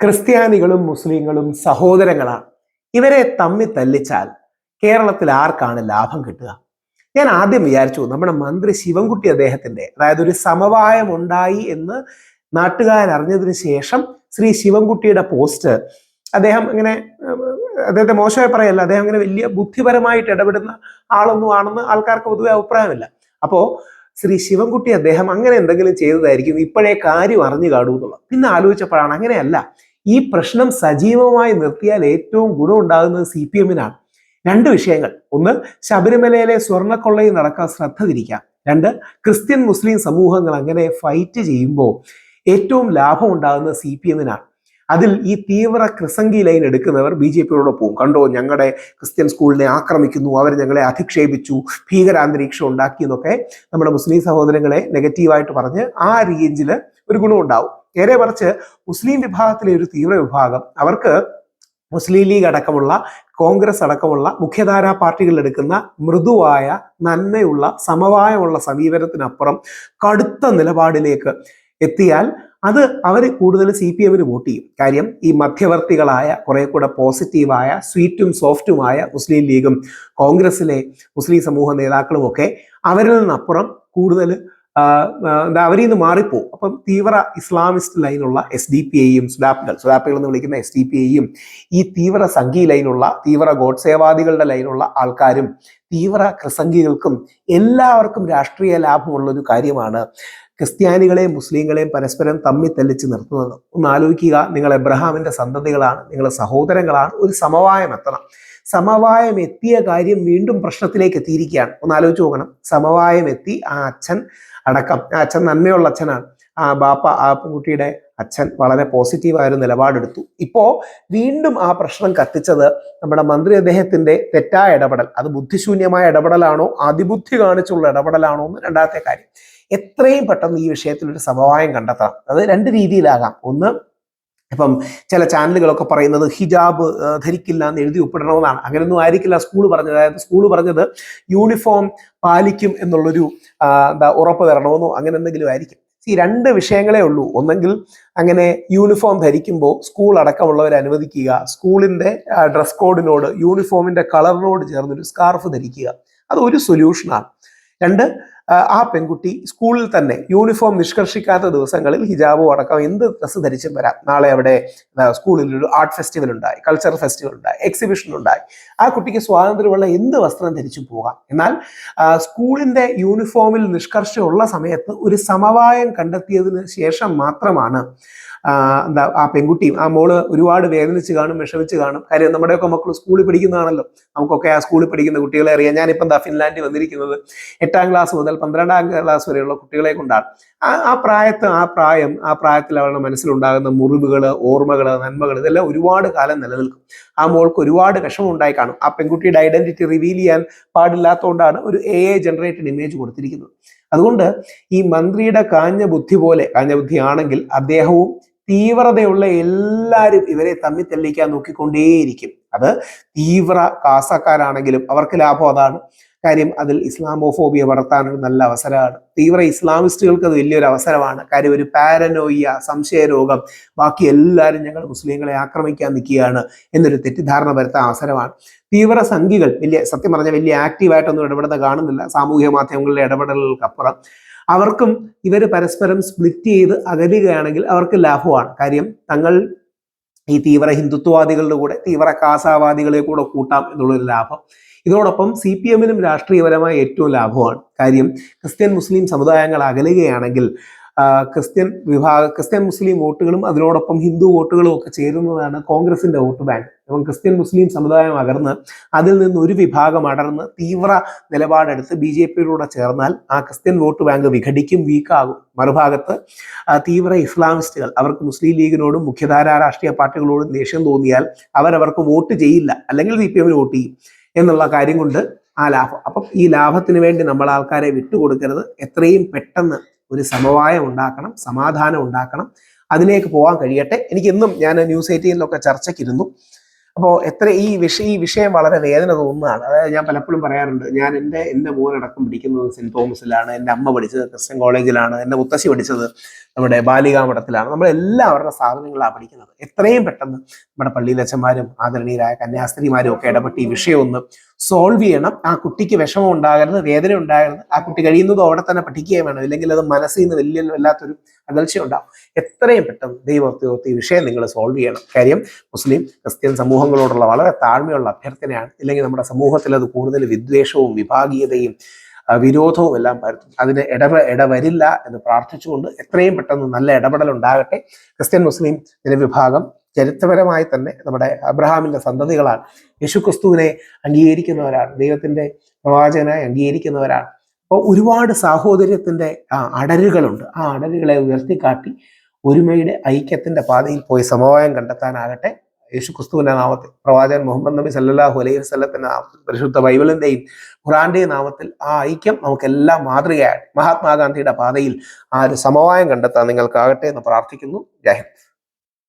ക്രിസ്ത്യാനികളും മുസ്ലിങ്ങളും സഹോദരങ്ങളാണ്. ഇവരെ തമ്മി തല്ലിച്ചാൽ കേരളത്തിൽ ആർക്കാണ് ലാഭം കിട്ടുക? ഞാൻ ആദ്യം വിചാരിച്ചു നമ്മുടെ മന്ത്രി ശിവൻകുട്ടി അദ്ദേഹത്തിന്റെ അതായത് ഒരു സമവായം ഉണ്ടായി എന്ന് നാട്ടുകാരറിഞ്ഞതിന് ശേഷം ശ്രീ ശിവൻകുട്ടിയുടെ പോസ്റ്റ് അദ്ദേഹം ഇങ്ങനെ അദ്ദേഹത്തെ മോശമായി പറയല്ല അദ്ദേഹം അങ്ങനെ വലിയ ബുദ്ധിപരമായിട്ട് ഇടപെടുന്ന ആളൊന്നും ആണെന്ന് ആൾക്കാർക്ക് പൊതുവെ അഭിപ്രായമില്ല. അപ്പോ ശ്രീ ശിവൻകുട്ടി അദ്ദേഹം അങ്ങനെ എന്തെങ്കിലും ചെയ്തതായിരിക്കും ഇപ്പോഴേ കാര്യം അറിഞ്ഞു കാണൂ എന്നുള്ളത്. പിന്നെ ആലോചിച്ചപ്പോഴാണ് അങ്ങനെയല്ല. ഈ പ്രശ്നം സജീവമായി നിർത്തിയാൽ ഏറ്റവും ഗുണം ഉണ്ടാകുന്നത് സി പി എമ്മിനാണ്. രണ്ട് വിഷയങ്ങൾ. ഒന്ന് ശബരിമലയിലെ സ്വർണക്കൊള്ളയിൽ നടക്കാൻ ശ്രദ്ധ തിരിക്കാം. രണ്ട് ക്രിസ്ത്യൻ മുസ്ലിം സമൂഹങ്ങൾ അങ്ങനെ ഫൈറ്റ് ചെയ്യുമ്പോൾ ഏറ്റവും ലാഭം ഉണ്ടാകുന്നത് സി പി എമ്മിനാണ്. അതിൽ ഈ തീവ്ര ക്രിസംഗി ലൈൻ എടുക്കുന്നവർ ബി ജെ പിയോടെ പോകും കണ്ടോ ഞങ്ങളുടെ ക്രിസ്ത്യൻ സ്കൂളിനെ ആക്രമിക്കുന്നു അവർ ഞങ്ങളെ അധിക്ഷേപിച്ചു ഭീകരാന്തരീക്ഷം ഉണ്ടാക്കി എന്നൊക്കെ നമ്മുടെ മുസ്ലിം സഹോദരങ്ങളെ നെഗറ്റീവായിട്ട് പറഞ്ഞ് ആ റേഞ്ചിൽ ഒരു ഗുണം ഉണ്ടാവും നേരെ മറിച്ച് മുസ്ലിം വിഭാഗത്തിലെ ഒരു തീവ്ര വിഭാഗം. അവർക്ക് മുസ്ലിം ലീഗ് അടക്കമുള്ള കോൺഗ്രസ് അടക്കമുള്ള മുഖ്യധാരാ പാർട്ടികൾ എടുക്കുന്ന മൃദുവായ നന്മയുള്ള സമവായമുള്ള സമീപനത്തിനപ്പുറം കടുത്ത നിലപാടിലേക്ക് എത്തിയാൽ അത് അവർ കൂടുതൽ സി പി എമ്മിന് വോട്ട് ചെയ്യും. കാര്യം ഈ മധ്യവർത്തികളായ കുറെ കൂടെ പോസിറ്റീവായ സ്വീറ്റും സോഫ്റ്റുമായ മുസ്ലിം ലീഗും കോൺഗ്രസിലെ മുസ്ലിം സമൂഹ നേതാക്കളുമൊക്കെ അവരിൽ നിന്നപ്പുറം കൂടുതൽ എന്താ അവരിൽ നിന്ന് മാറിപ്പോകും അപ്പം തീവ്ര ഇസ്ലാമിസ്റ്റ് ലൈനുള്ള എസ് ഡി പി ഐയും സുഡാപ്പുകൾ സുഡാപ്പുകൾ എന്ന് വിളിക്കുന്ന എസ് ഡി പി ഐയും ഈ തീവ്ര സംഘി ലൈനുള്ള തീവ്ര ഗോഡ്സേവാദികളുടെ ലൈനുള്ള ആൾക്കാരും തീവ്ര ക്രിസംഗികൾക്കും എല്ലാവർക്കും രാഷ്ട്രീയ ലാഭമുള്ള ഒരു കാര്യമാണ് ക്രിസ്ത്യാനികളെയും മുസ്ലിങ്ങളെയും പരസ്പരം തമ്മി തെല്ലിച്ച് നിർത്തുന്നത്. ഒന്ന് ആലോചിക്കുക നിങ്ങൾ എബ്രഹാമിന്റെ സന്തതികളാണ് നിങ്ങൾ സഹോദരങ്ങളാണ് ഒരു സമവായം എത്തണം. സമവായം എത്തിയ കാര്യം വീണ്ടും പ്രശ്നത്തിലേക്ക് എത്തിയിരിക്കുകയാണ്. ഒന്ന് ആലോചിച്ച് നോക്കണം. സമവായം എത്തി ആ അച്ഛൻ അടക്കം ആ അച്ഛൻ നന്മയുള്ള അച്ഛനാണ്. ആ ബാപ്പ ആ പെൺകുട്ടിയുടെ അച്ഛൻ വളരെ പോസിറ്റീവായ ഒരു നിലപാടെടുത്തു. ഇപ്പോൾ വീണ്ടും ആ പ്രശ്നം കത്തിച്ചത് നമ്മുടെ മന്ത്രി അദ്ദേഹത്തിന്റെ തെറ്റായ ഇടപെടൽ. അത് ബുദ്ധിശൂന്യമായ ഇടപെടലാണോ അതിബുദ്ധി കാണിച്ചുള്ള ഇടപെടലാണോ എന്ന് രണ്ടാമത്തെ കാര്യം. എത്രയും പെട്ടെന്ന് ഈ വിഷയത്തിൽ ഒരു സമവായം കണ്ടെത്തണം. അത് രണ്ട് രീതിയിലാകാം. ഒന്ന് ഇപ്പം ചില ചാനലുകളൊക്കെ പറയുന്നത് ഹിജാബ് ധരിക്കില്ല എന്ന് എഴുതി ഒപ്പിടണമെന്നാണ്. അങ്ങനെയൊന്നും ആയിരിക്കില്ല സ്കൂൾ പറഞ്ഞത്. അതായത് സ്കൂൾ പറഞ്ഞത് യൂണിഫോം പാലിക്കും എന്നുള്ളൊരു എന്താ ഉറപ്പ് തരണമെന്നോ അങ്ങനെ എന്തെങ്കിലും ആയിരിക്കും. ഈ രണ്ട് വിഷയങ്ങളേ ഉള്ളൂ. ഒന്നെങ്കിൽ അങ്ങനെ യൂണിഫോം ധരിക്കുമ്പോൾ സ്കൂൾ അടക്കമുള്ളവരെ അനുവദിക്കുക. സ്കൂളിന്റെ ഡ്രസ് കോഡിനോട് യൂണിഫോമിന്റെ കളറിനോട് ചേർന്നൊരു സ്കാർഫ് ധരിക്കുക. അത് ഒരു സൊല്യൂഷനാണ്. രണ്ട് ആ, പെൺകുട്ടി സ്കൂളിൽ തന്നെ യൂണിഫോം നിഷ്കർഷിക്കാത്ത ദിവസങ്ങളിൽ ഹിജാബോ അടക്കം എന്ത് ഡ്രസ്സ് ധരിച്ചും വരാം. നാളെ അവിടെ സ്കൂളിൽ ഒരു ആർട്ട് ഫെസ്റ്റിവൽ ഉണ്ടായി കൾച്ചറൽ ഫെസ്റ്റിവൽ ഉണ്ടായി എക്സിബിഷൻ ഉണ്ടായി. ആ കുട്ടിക്ക് സ്വാതന്ത്ര്യമുള്ള എന്ത് വസ്ത്രം ധരിച്ചു പോകാം. എന്നാൽ സ്കൂളിന്റെ യൂണിഫോമിൽ നിഷ്കർഷമുള്ള സമയത്ത് ഒരു സമവായം കണ്ടെത്തിയതിന് ശേഷം മാത്രമാണ് എന്താ ആ പെൺകുട്ടിയും ആ മോൾ ഒരുപാട് വേദനിച്ച് കാണും വിഷമിച്ച് കാണും. കാര്യം നമ്മുടെയൊക്കെ മക്കൾ സ്കൂളിൽ പഠിക്കുന്നതാണല്ലോ. നമുക്കൊക്കെ ആ സ്കൂളിൽ പഠിക്കുന്ന കുട്ടികളെ അറിയാം. ഞാനിപ്പം എന്താ ഫിൻലാൻഡിൽ വന്നിരിക്കുന്നത്. എട്ടാം ക്ലാസ് മുതൽ പന്ത്രണ്ടാം ക്ലാസ് വരെയുള്ള കുട്ടികളെ കൊണ്ടാണ്. ആ ആ പ്രായത്ത് ആ പ്രായം ആ പ്രായത്തിൽ അവരുടെ മനസ്സിലുണ്ടാകുന്ന മുറിവുകൾ ഓർമ്മകൾ നന്മകൾ ഇതെല്ലാം ഒരുപാട് കാലം നിലനിൽക്കും. ആ മോൾക്ക് ഒരുപാട് വിഷമം ഉണ്ടായി കാണും. ആ പെൺകുട്ടിയുടെ ഐഡന്റിറ്റി റിവീൽ ചെയ്യാൻ പാടില്ലാത്തതുകൊണ്ടാണ് ഒരു എ ഐ ജനറേറ്റഡ് ഇമേജ് കൊടുത്തിരിക്കുന്നത്. അതുകൊണ്ട് ഈ മന്ത്രിയുടെ കാഞ്ഞ ബുദ്ധി പോലെ കാഞ്ഞ ബുദ്ധി ആണെങ്കിൽ അദ്ദേഹവും തീവ്രതയുള്ള എല്ലാവരും ഇവരെ തമ്മിൽ തെല്ലിക്കാൻ നോക്കിക്കൊണ്ടേയിരിക്കും. അത് തീവ്ര കാസക്കാരാണെങ്കിലും അവർക്ക് ലാഭം അതാണ്. കാര്യം അതിൽ ഇസ്ലാമോഫോബിയ വളർത്താൻ ഒരു നല്ല അവസരമാണ്. തീവ്ര ഇസ്ലാമിസ്റ്റുകൾക്ക് അത് വലിയൊരു അവസരമാണ്. കാര്യം ഒരു പാരനോയ്യ സംശയരോഗം ബാക്കി എല്ലാവരും ഞങ്ങൾ മുസ്ലിങ്ങളെ ആക്രമിക്കാൻ നിൽക്കുകയാണ് എന്നൊരു തെറ്റിദ്ധാരണ വരുത്താൻ അവസരമാണ്. തീവ്ര സംഖികൾ വലിയ സത്യം പറഞ്ഞാൽ വലിയ ആക്റ്റീവായിട്ടൊന്നും ഇടപെടുന്ന കാണുന്നില്ല. സാമൂഹ്യ മാധ്യമങ്ങളിലെ ഇടപെടലുകൾക്കപ്പുറം. അവർക്കും ഇവർ പരസ്പരം സ്പ്ലിറ്റ് ചെയ്ത് അകലുകയാണെങ്കിൽ അവർക്ക് ലാഭമാണ്. കാര്യം തങ്ങൾ ഈ തീവ്ര ഹിന്ദുത്വവാദികളുടെ കൂടെ തീവ്ര കാസാവാദികളെ കൂടെ കൂട്ടാം എന്നുള്ളൊരു ലാഭം. ഇതോടൊപ്പം സി പി എമ്മിനും രാഷ്ട്രീയപരമായ ഏറ്റവും ലാഭമാണ്. കാര്യം ക്രിസ്ത്യൻ മുസ്ലിം സമുദായങ്ങൾ അകലുകയാണെങ്കിൽ ക്രിസ്ത്യൻ വിഭാഗ ക്രിസ്ത്യൻ മുസ്ലിം വോട്ടുകളും അതിനോടൊപ്പം ഹിന്ദു വോട്ടുകളും ഒക്കെ ചേരുന്നതാണ് കോൺഗ്രസിന്റെ വോട്ട് ബാങ്ക്. അപ്പം ക്രിസ്ത്യൻ മുസ്ലിം സമുദായം അകർന്ന് അതിൽ നിന്ന് ഒരു വിഭാഗം അടർന്ന് തീവ്ര നിലപാടെടുത്ത് ബി ജെ പിയിലൂടെ ചേർന്നാൽ ആ ക്രിസ്ത്യൻ വോട്ട് ബാങ്ക് വിഘടിക്കും വീക്കാകും. മറുഭാഗത്ത് തീവ്ര ഇസ്ലാമിസ്റ്റുകൾ അവർക്ക് മുസ്ലിം ലീഗിനോടും മുഖ്യധാരാ രാഷ്ട്രീയ പാർട്ടികളോടും ദേഷ്യം തോന്നിയാൽ അവരവർക്ക് വോട്ട് ചെയ്യില്ല. അല്ലെങ്കിൽ സി പി എമ്മിന് വോട്ട് ചെയ്യും. എന്നുള്ള കാര്യം കൊണ്ട് ആ ലാഭം. അപ്പം ഈ ലാഭത്തിന് വേണ്ടി നമ്മൾ ആൾക്കാരെ വിട്ടുകൊടുക്കരുത് എത്രയും പെട്ടെന്ന് ഒരു സമവായം ഉണ്ടാക്കണം സമാധാനം ഉണ്ടാക്കണം. അതിലേക്ക് പോകാൻ കഴിയട്ടെ. എനിക്ക് ഇന്നും ഞാൻ ന്യൂസ് എയ്റ്റീനിലൊക്കെ ചർച്ചയ്ക്കിരുന്നു അപ്പോൾ എത്ര ഈ വിഷയം ഈ വിഷയം വളരെ വേദന തോന്നുന്നതാണ്. അതായത് ഞാൻ പലപ്പോഴും പറയാറുണ്ട് ഞാൻ എന്റെ എന്റെ മോനടക്കം പഠിക്കുന്നത് സെന്റ് തോമസിലാണ് എന്റെ അമ്മ പഠിച്ചത് ക്രിസ്ത്യൻ കോളേജിലാണ് എന്റെ മുത്തശ്ശി പഠിച്ചത് നമ്മുടെ ബാലികാ മഠത്തിലാണ് നമ്മളെല്ലാവരുടെ സ്ഥാപനങ്ങളാണ് പഠിക്കുന്നത്. എത്രയും പെട്ടെന്ന് നമ്മുടെ പള്ളിയിലച്ഛന്മാരും ആദരണീയരായ കന്യാസ്ത്രീമാരും ഒക്കെ ഇടപെട്ട് ഈ വിഷയം ഒന്ന് സോൾവ് ചെയ്യണം. ആ കുട്ടിക്ക് വിഷമം ഉണ്ടാകരുത് വേദന ഉണ്ടാകരുത് ആ കുട്ടി കഴിയുന്നതും അവിടെ തന്നെ പഠിക്കുകയും വേണം. ഇല്ലെങ്കിൽ അത് മനസ്സിൽ നിന്ന് വലിയ വല്ലാത്തൊരു അകൽച്ച ഉണ്ടാവും എത്രയും പെട്ടെന്ന് ദൈവത്തെ ഈ വിഷയം നിങ്ങൾ സോൾവ് ചെയ്യണം. കാര്യം മുസ്ലിം ക്രിസ്ത്യൻ സമൂഹങ്ങളോടുള്ള വളരെ താഴ്മയുള്ള അഭ്യർത്ഥനയാണ്. ഇല്ലെങ്കിൽ നമ്മുടെ സമൂഹത്തിൽ അത് കൂടുതൽ വിദ്വേഷവും വിഭാഗീയതയും വിരോധവും എല്ലാം പരത്തും. അതിന് ഇടവ ഇടവരില്ല എന്ന് പ്രാർത്ഥിച്ചുകൊണ്ട് എത്രയും പെട്ടെന്ന് നല്ല ഇടപെടൽ ഉണ്ടാകട്ടെ ക്രിസ്ത്യൻ മുസ്ലിം ജനവിഭാഗം ചരിത്രപരമായി തന്നെ നമ്മുടെ അബ്രഹാമിന്റെ സന്തതികളാണ് യേശുക്രിസ്തുവിനെ അംഗീകരിക്കുന്നവരാണ്. ദൈവത്തിന്റെ പ്രവാചകനായി അംഗീകരിക്കുന്നവരാണ്. അപ്പോൾ ഒരുപാട് സാഹോദര്യത്തിന്റെ അടരുകളുണ്ട്. ആ അടരുകളെ ഉയർത്തിക്കാട്ടി ഒരുമയുടെ ഐക്യത്തിന്റെ പാതയിൽ പോയി സമവായം കണ്ടെത്താനാകട്ടെ. യേശു ക്രിസ്തുവിന്റെ നാമത്തിൽ പ്രവാചകൻ മുഹമ്മദ് നബി സല്ലാഹു അലൈഹി വസ്ലത്തിന്റെ നാമത്തിൽ പരിശുദ്ധ ബൈബിളിന്റെയും ഖുറാന്റെയും നാമത്തിൽ ആ ഐക്യം നമുക്കെല്ലാം മാതൃകയാണ് മഹാത്മാഗാന്ധിയുടെ പാതയിൽ ആ ഒരു സമവായം കണ്ടെത്താൻ നിങ്ങൾക്കാകട്ടെ എന്ന് പ്രാർത്ഥിക്കുന്നു. ജയ്